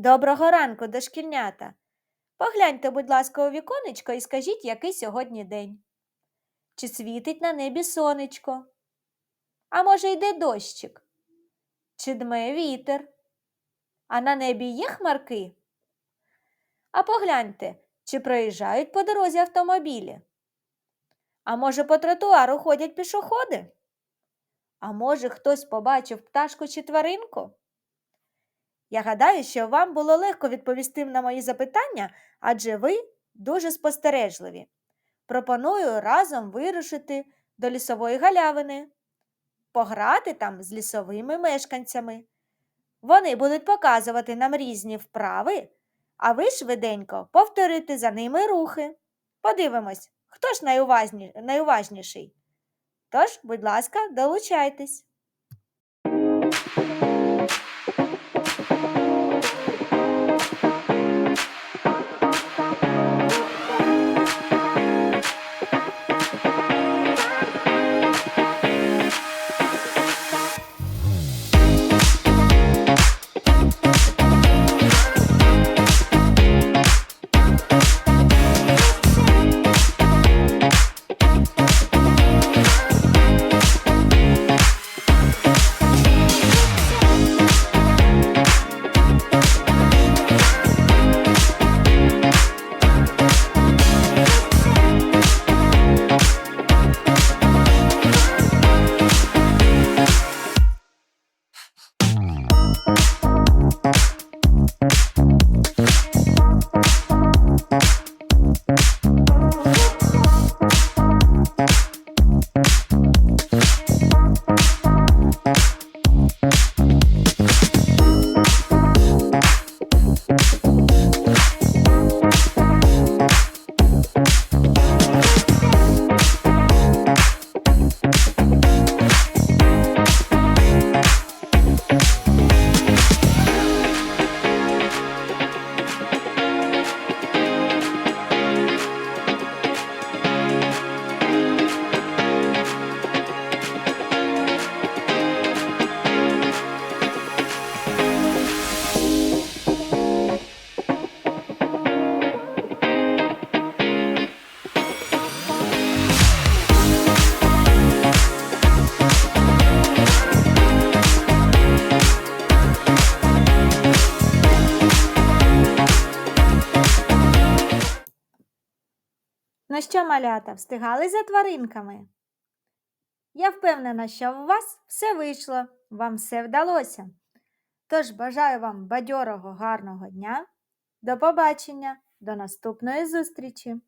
Доброго ранку, дошкільнята. Погляньте, будь ласка, у віконечко і скажіть, який сьогодні день. Чи світить на небі сонечко? А може, йде дощик? Чи дме вітер? А на небі є хмарки? А погляньте, чи проїжджають по дорозі автомобілі? А може, по тротуару ходять пішоходи? А може, хтось побачив пташку чи тваринку? Я гадаю, що вам було легко відповісти на мої запитання, адже ви дуже спостережливі. Пропоную разом вирушити до лісової галявини, пограти там з лісовими мешканцями. Вони будуть показувати нам різні вправи, а ви швиденько повторите за ними рухи. Подивимось, хто ж найуважні... найуважніший. Тож, будь ласка, долучайтесь. Ну що, малята, встигали за тваринками? Я впевнена, що у вас все вийшло, вам все вдалося. Тож бажаю вам бадьорого, гарного дня. До побачення, до наступної зустрічі!